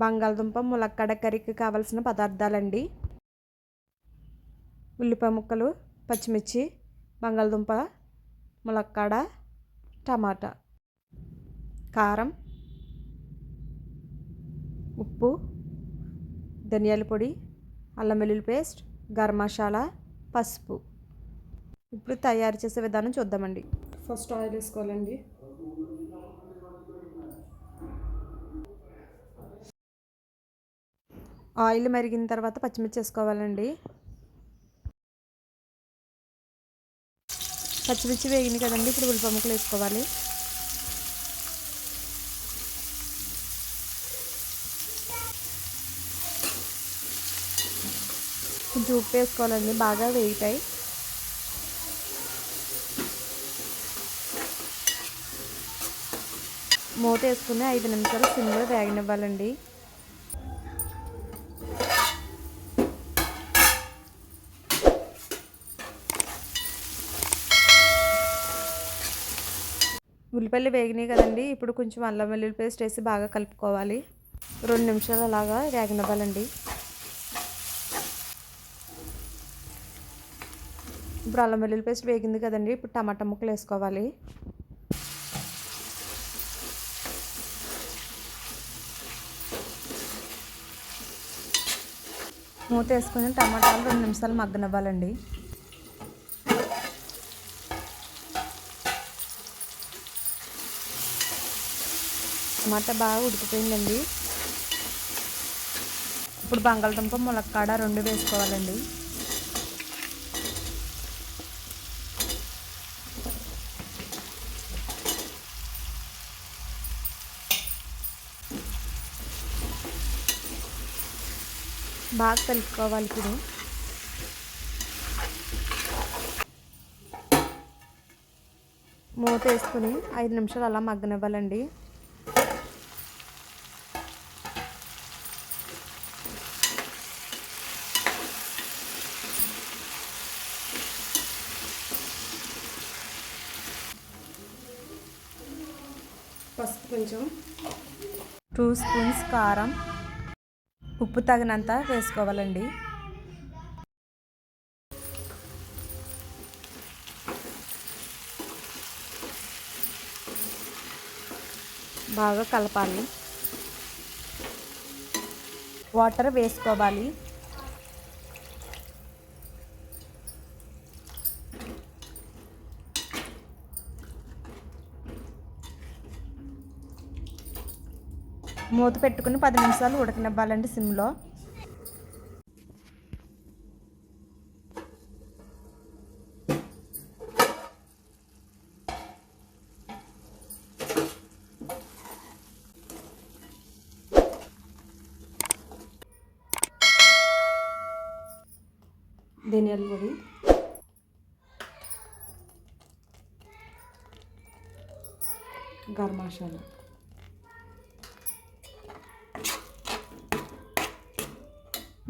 బంగాళదుంప ములక్కాడ కర్రీకి కావాల్సిన పదార్థాలండి. ఉల్లిపాయ ముక్కలు పచ్చిమిర్చి బంగాళదుంప ములక్కాడ టమాటా కారం ఉప్పు ధనియాల పొడి అల్లం వెల్లుల్లి పేస్ట్ గరం మసాలా పసుపు. ఇప్పుడు తయారు చేసే విధానం చూద్దామండి. ఫస్ట్ ఆయిల్ వేసుకోవాలండి. ఆయిల్ మరిగిన తర్వాత పచ్చిమిర్చి వేసుకోవాలండి. పచ్చిమిర్చి వేగింది కదండి ఇప్పుడు ఉల్లిపాయ ముక్కలు వేసుకోవాలి. కొంచెం ఉప్పు వేసుకోవాలండి బాగా వేగుతాయి. మూత వేసుకుని ఐదు నిమిషాలు సిమ్లో వేగనివ్వాలండి. ఉల్లిపల్లి వేగినాయి కదండి. ఇప్పుడు కొంచెం అల్లం వెల్లుల్లి పేస్ట్ వేసి బాగా కలుపుకోవాలి. రెండు నిమిషాలు అలాగా వేగనివ్వాలండి. ఇప్పుడు అల్లం వెల్లుల్లి పేస్ట్ వేగింది కదండి. ఇప్పుడు టమాటా ముక్కలు వేసుకోవాలి. మూత వేసుకుని టమాటాలు రెండు నిమిషాలు మగ్గనివ్వాలండి. టమాటా బాగా ఉడికిపోయిందండి. ఇప్పుడు బంగాళదుంప ములక్కాడ రెండు వేసుకోవాలండి. బాగా కలుపుకోవాలి ఇప్పుడు. మూత వేసుకుని ఐదు నిమిషాలు అలా మగ్గనివ్వాలండి. పసుపు కొంచెం. టూ స్పూన్స్ కారం. ఉప్పు తగినంత వేసుకోవాలండి. బాగా కలపాలి. వాటర్ వేసుకోవాలి. మూత పెట్టుకుని పది నిమిషాలు ఉడకనివ్వాలండి సిమ్లో. ధనియాల పొడి. గరం మసాలా.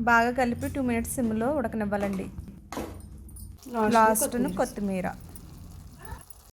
బాగా కలిపి టూ మినిట్స్ సిమ్లో ఉడకనివ్వాలండి. లాస్ట్ను కొత్తిమీర.